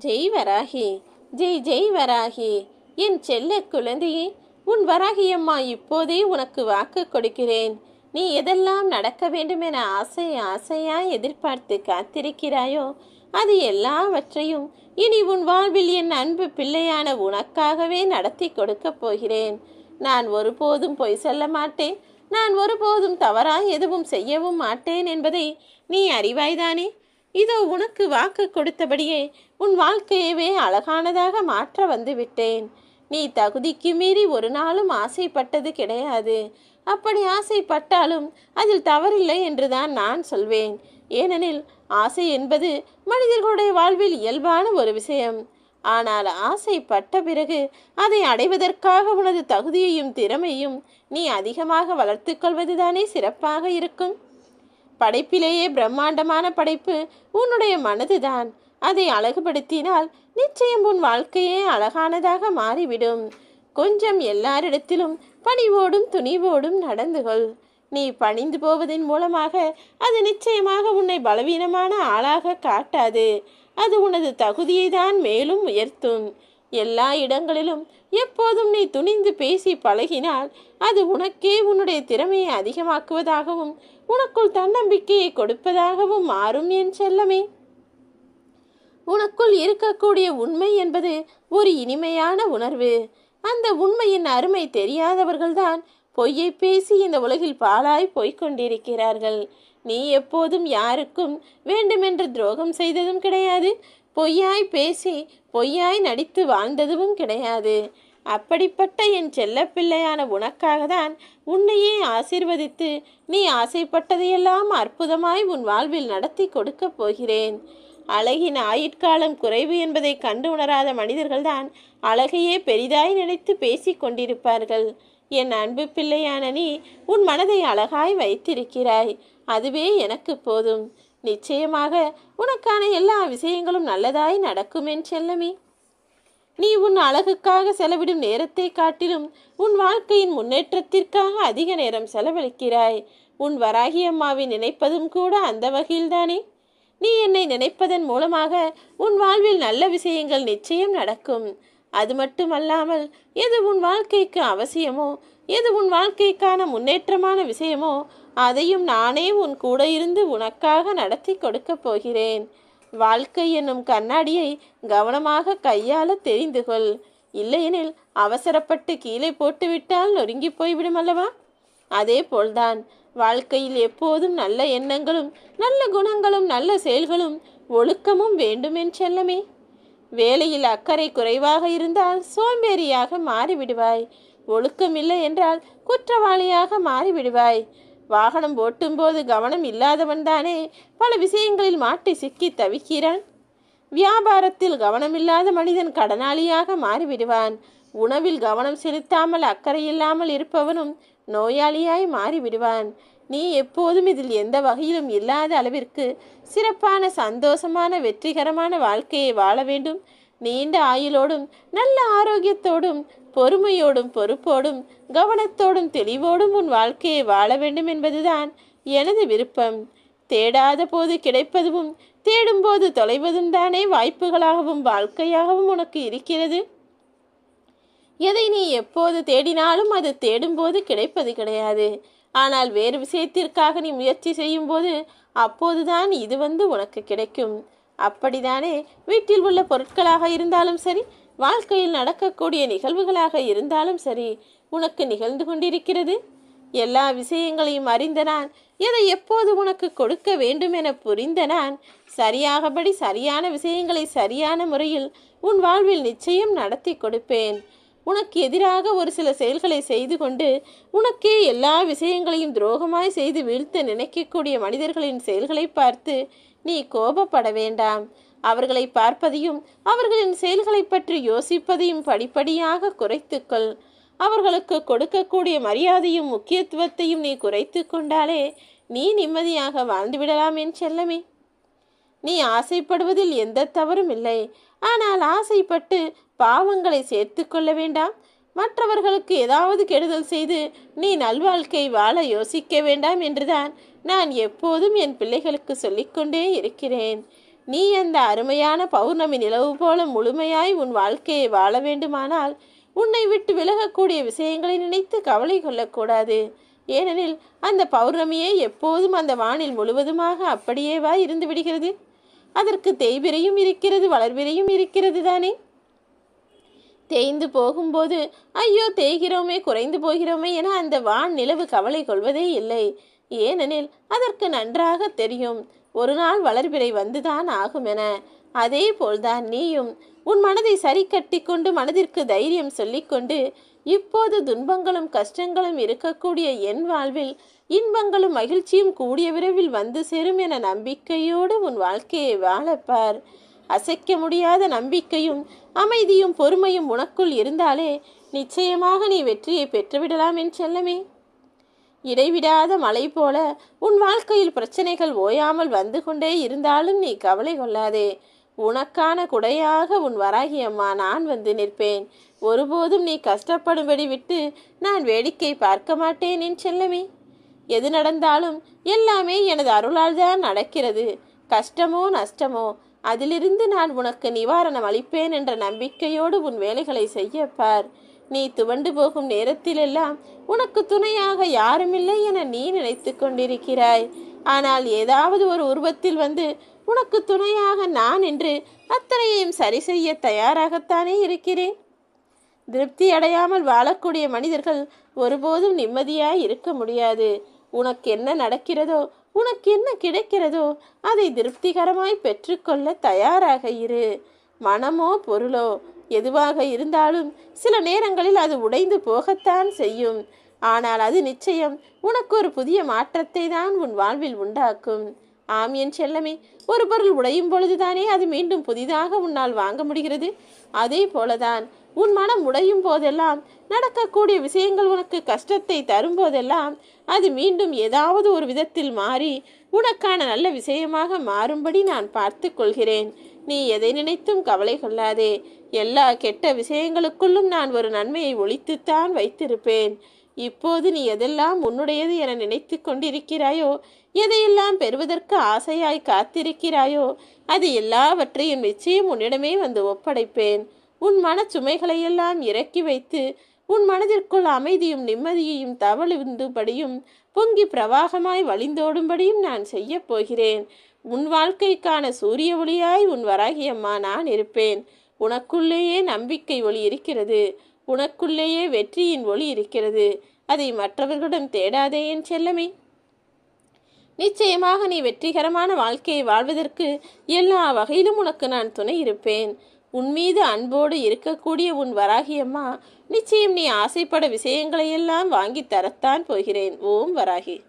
ஜெய் வராகி ஜெய் ஜெய் வராகி. என் செல்ல குழந்தையே உன் வராகியம்மா இப்போதே உனக்கு வாக்கு கொடுக்கிறேன். நீ எதெல்லாம் நடக்க வேண்டுமென ஆசை ஆசையாய் எதிர்பார்த்து காத்திருக்கிறாயோ அது எல்லாவற்றையும் இனி உன் வாழ்வில் என் அன்பு பிள்ளையான உனக்காகவே நடத்தி கொடுக்கப் போகிறேன். நான் ஒருபோதும் பொய் சொல்ல மாட்டேன். நான் ஒருபோதும் தவறாய் எதுவும் செய்யவும் மாட்டேன் என்பதை நீ அறிவாய்தானே? இதோ உனக்கு வாக்கு கொடுத்தபடியே உன் வாழ்க்கையவே அழகானதாக மாற்ற வந்து விட்டேன் நீ தகுதிக்கு மீறி ஒரு நாளும் ஆசைப்பட்டது கிடையாது. அப்படி ஆசைப்பட்டாலும் அதில் தவறில்லை என்றுதான் நான் சொல்வேன். ஏனெனில் ஆசை என்பது மனிதர்களுடைய வாழ்வில் இயல்பான ஒரு விஷயம். ஆனால் ஆசைப்பட்ட பிறகு அதை அடைவதற்காக உனது தகுதியையும் திறமையும் நீ அதிகமாக வளர்த்து கொள்வதுதானே சிறப்பாக இருக்கும்? படைப்பிலேயே பிரம்மாண்டமான படைப்பு உன்னுடைய மனதுதான். அதை அழகுபடுத்தினால் நிச்சயம் உன் வாழ்க்கையே அழகானதாக மாறிவிடும். கொஞ்சம் எல்லாரிடத்திலும் பணிவோடும் துணிவோடும் நடந்து கொள். நீ பணிந்து போவதன் மூலமாக அது நிச்சயமாக உன்னை பலவீனமான ஆளாக காட்டாது. அது உனது தகுதியை தான் மேலும் உயர்த்தும். எல்லா இடங்களிலும் எப்போதும் நீ துணிந்து பேசி பழகினால் அது உனக்கே உன்னுடைய திறமையை அதிகமாக்குவதாகவும் உனக்குள் தன்னம்பிக்கையை கொடுப்பதாகவும் மாறும் என் செல்லமே. உனக்குள் இருக்கக்கூடிய உண்மை என்பது ஒரு இனிமையான உணர்வு. அந்த உண்மையின் அருமை தெரியாதவர்கள்தான் பொய்யை பேசி இந்த உலகில் பாழாய் போய்க் கொண்டிருக்கிறார்கள். நீ எப்போதும் யாருக்கும் வேண்டுமென்று துரோகம் செய்ததும் கிடையாது. பொய்யாய் பேசி பொய்யாய் நடித்து வாழ்ந்ததும் கிடையாது. அப்படிப்பட்ட என் செல்லப்பிள்ளையான உனக்காக தான் உன்னையே ஆசீர்வதித்து நீ ஆசைப்பட்டதையெல்லாம் அற்புதமாய் உன் வாழ்வில் நடத்தி கொடுக்கப் போகிறேன். அழகின் ஆயுட்காலம் குறைவு என்பதை கண்டு உணராத மனிதர்கள்தான் அழகையே பெரிதாய் நினைத்து பேசிக் கொண்டிருப்பார்கள். என் அன்பு பிள்ளையான நீ உன் மனதை அழகாய் வைத்திருக்கிறாய். அதுவே எனக்கு போதும். நிச்சயமாக உனக்கான எல்லா விஷயங்களும் நல்லதாய் நடக்கும் என் செல்லமே. நீ உன் அழகுக்காக செலவிடும் நேரத்தை காட்டிலும் உன் வாழ்க்கையின் முன்னேற்றத்திற்காக அதிக நேரம் செலவழிக்கிறாய். உன் வராகி அம்மாவை நினைப்பதும் கூட அந்த வகையில்தானே. நீ என்னை நினைப்பதன் மூலமாக உன் வாழ்வில் நல்ல விஷயங்கள் நிச்சயம் நடக்கும். அது மட்டுமல்லாமல் எது உன் வாழ்க்கைக்கு அவசியமோ எது உன் வாழ்க்கைக்கான முன்னேற்றமான விஷயமோ அதையும் நானே உன் கூட இருந்து உனக்காக நடத்தி கொடுக்கப் போகிறேன். வாழ்க்கை என்னும் கண்ணாடியை கவனமாக கையாள தெரிந்து கொள். இல்லையெனில் அவசரப்பட்டு கீழே போட்டுவிட்டால் நொறுங்கி போய்விடும் அல்லவா? அதே போல்தான் வாழ்க்கையில் எப்போதும் நல்ல எண்ணங்களும் நல்ல குணங்களும் நல்ல செயல்களும் ஒழுக்கமும் வேண்டும் செல்லமே. வேலையில் அக்கறை குறைவாக இருந்தால் சோம்பேறியாக மாறிவிடுவாய். ஒழுக்கமில்லை என்றால் குற்றவாளியாக மாறிவிடுவாய். வாகனம் ஓட்டும்போது கவனம் இல்லாதவன்தானே பல விஷயங்களில் மாட்டி சிக்கி தவிக்கிறான். வியாபாரத்தில் கவனமில்லாத மனிதன் கடனாளியாக மாறிவிடுவான். உணவில் கவனம் செலுத்தாமல் அக்கறை இல்லாமல் இருப்பவனும் நோயாளியாய் மாறிவிடுவான். நீ எப்போதும் இதில் எந்த வகையிலும் இல்லாத அளவிற்கு சிறப்பான சந்தோஷமான வெற்றிகரமான வாழ்க்கையை வாழ வேண்டும். நீண்ட ஆயுளோடும் நல்ல ஆரோக்கியத்தோடும் பொறுமையோடும் பொறுப்போடும் கவனத்தோடும் தெளிவோடும் உன் வாழ்க்கையை வாழ வேண்டும் என்பதுதான் எனது விருப்பம். தேடாத போது கிடைப்பதும் தேடும்போது தொலைவதும் தானே வாய்ப்புகளாகவும் வாழ்க்கையாகவும் உனக்கு இருக்கிறது. எதை நீ எப்போது தேடினாலும் அது தேடும்போது கிடைப்பது கிடையாது. ஆனால் வேறு விஷயத்திற்காக நீ முயற்சி செய்யும்போது அப்போதுதான் இது வந்து உனக்கு கிடைக்கும். அப்படிதானே? வீட்டில் உள்ள பொருட்களாக இருந்தாலும் சரி வாழ்க்கையில் நடக்கக்கூடிய நிகழ்வுகளாக இருந்தாலும் சரி உனக்கு நிகழ்ந்து கொண்டிருக்கிறது. எல்லா விஷயங்களையும் அறிந்த நான் எதை எப்போது உனக்கு கொடுக்க வேண்டும் என புரிந்த நான் சரியாகபடி சரியான விஷயங்களை சரியான முறையில் உன் வாழ்வில் நிச்சயம் நடத்தி கொடுப்பேன். உனக்கு எதிராக ஒரு சில செயல்களை செய்து கொண்டு உனக்கே எல்லா விஷயங்களையும் துரோகமாய் செய்து வீழ்த்த நினைக்கக்கூடிய மனிதர்களின் செயல்களை பார்த்து நீ கோபப்பட வேண்டாம். அவர்களை பார்ப்பதையும் அவர்களின் செயல்களை பற்றி யோசிப்பதையும் படிப்படியாக குறைத்துக்கொள். அவர்களுக்கு கொடுக்கக்கூடிய மரியாதையும் முக்கியத்துவத்தையும் நீ குறைத்து கொண்டாலே நீ நிம்மதியாக வாழ்ந்துவிடலாம் என் செல்லமே. நீ ஆசைப்படுவதில் எந்த தவறும் இல்லை. ஆனால் ஆசைப்பட்டு பாவங்களை சேர்த்து கொள்ள வேண்டாம். மற்றவர்களுக்கு ஏதாவது கெடுதல் செய்து நீ நல்வாழ்க்கை வாழ யோசிக்க வேண்டாம் என்றுதான் நான் எப்போதும் என் பிள்ளைகளுக்கு சொல்லிக்கொண்டே இருக்கிறேன். நீ அந்த அருமையான பௌர்ணமி நிலவு போல முழுமையாய் உன் வாழ்க்கையை வாழ வேண்டுமானால் உன்னை விட்டு விலகக்கூடிய விஷயங்களை நினைத்து கவலை கொள்ளக்கூடாது. ஏனெனில் அந்த பௌர்ணமியே எப்போதும் அந்த வானில் முழுவதுமாக அப்படியேவா இருந்து விடுகிறது? அதற்கு தேய்பிரையும் இருக்கிறது வளர்பிரையும் இருக்கிறது தானே? தேய்ந்து போகும்போது ஐயோ தேய்கிறோமே குறைந்து போகிறோமே என அந்த வான் நிலவு கவலை கொள்வதே இல்லை. ஏனெனில் அதற்கு நன்றாக தெரியும். ஒரு நாள் வளர்பிறை வந்துதான் ஆகும் என. அதே போல்தான் நீயும். உன் மனதை சரி கட்டி கொண்டு மனதிற்கு தைரியம் சொல்லிக்கொண்டு இப்போது துன்பங்களும் கஷ்டங்களும் இருக்கக்கூடிய என் வாழ்வில் இன்பங்களும் மகிழ்ச்சியும் கூடிய விரைவில் வந்து சேரும் என நம்பிக்கையோடு உன் வாழ்க்கையை வாழப்பார். அசைக்க முடியாத நம்பிக்கையும் அமைதியும் பொறுமையும் உனக்குள் இருந்தாலே நிச்சயமாக நீ வெற்றியை பெற்றுவிடலாம் என் செல்லமே. இடைவிடாத மழை போல உன் வாழ்க்கையில் பிரச்சனைகள் ஓயாமல் வந்து கொண்டே இருந்தாலும் நீ கவலை கொள்ளாதே. உனக்கான குடையாக உன் வராகி அம்மா நான் வந்து நிற்பேன். ஒருபோதும் நீ கஷ்டப்படும்படி விட்டு நான் வேடிக்கை பார்க்க மாட்டேன் என் செல்லமே. எது நடந்தாலும் எல்லாமே எனது அருளால் தான் நடக்கிறது. கஷ்டமோ நஷ்டமோ அதிலிருந்து நான் உனக்கு நிவாரணம் அளிப்பேன் என்ற நம்பிக்கையோடு உன் வேலைகளை செய்ய பார். நீ துவண்டு போகும் நேரத்திலெல்லாம் உனக்கு துணையாக யாருமில்லை என நீ நினைத்து கொண்டிருக்கிறாய். ஆனால் ஏதாவது ஒரு உருவத்தில் வந்து உனக்கு துணையாக நான் என்று அத்தனையையும் சரி செய்ய தயாராகத்தானே இருக்கிறேன். திருப்தி அடையாமல் வாழக்கூடிய மனிதர்கள் ஒருபோதும் நிம்மதியாய் இருக்க முடியாது. உனக்கு என்ன நடக்கிறதோ உனக்கு என்ன கிடைக்கிறதோ அதை திருப்திகரமாய் பெற்றுக்கொள்ள தயாராக இரு. மனமோ பொருளோ எதுவாக இருந்தாலும் சில நேரங்களில் அது உடைந்து போகத்தான் செய்யும். ஆனால் அது நிச்சயம் உனக்கு ஒரு புதிய மாற்றத்தை தான் உன் வாழ்வில் உண்டாக்கும். ஆம் என் செல்லமே ஒரு பொருள் உடையும் பொழுதுதானே அது மீண்டும் புதிதாக உன்னால் வாங்க முடிகிறது? அதே போலதான் உன் மனம் உடையும் போதெல்லாம் நடக்கக்கூடிய விஷயங்கள் உனக்கு கஷ்டத்தை தரும் போதெல்லாம் அது மீண்டும் ஏதாவது ஒரு விதத்தில் மாறி உனக்கான நல்ல விஷயமாக மாறும்படி நான் பார்த்து கொள்கிறேன். நீ எதை நினைத்தும் கவலை கொள்ளாதே. எல்லா கெட்ட விஷயங்களுக்குள்ளும் நான் ஒரு நன்மையை ஒழித்துத்தான் வைத்திருப்பேன். இப்போது நீ எதெல்லாம் உன்னுடையது என நினைத்து கொண்டிருக்கிறாயோ எதையெல்லாம் பெறுவதற்கு ஆசையாய் காத்திருக்கிறாயோ அது எல்லாவற்றையும் நிச்சயம் உன்னிடமே வந்து ஒப்படைப்பேன். உன் மன சுமைகளையெல்லாம் இறக்கி வைத்து உன் மனதிற்குள் அமைதியும் நிம்மதியையும் தவழுந்துபடியும் பொங்கி பிரவாகமாய் வழிந்தோடும்படியும் நான் செய்யப் போகிறேன். உன் வாழ்க்கைக்கான சூரிய ஒளியாய் உன் வராகியம்மா நான் இருப்பேன். உனக்குள்ளேயே நம்பிக்கை ஒளி இருக்கிறது. உனக்குள்ளேயே வெற்றியின் ஒளி இருக்கிறது. அதை மற்றவர்களிடம் தேடாதே என் செல்லமே. நிச்சயமாக நீ வெற்றிகரமான வாழ்க்கையை வாழ்வதற்கு எல்லா வகையிலும் உனக்கு நான் துணை இருப்பேன். உன் மீது அன்போடு இருக்கக்கூடிய உன் வராகியம்மா நிச்சயம் நீ ஆசைப்பட விஷயங்களையெல்லாம் வாங்கி தரத்தான் போகிறேன். ஓம் வராகி.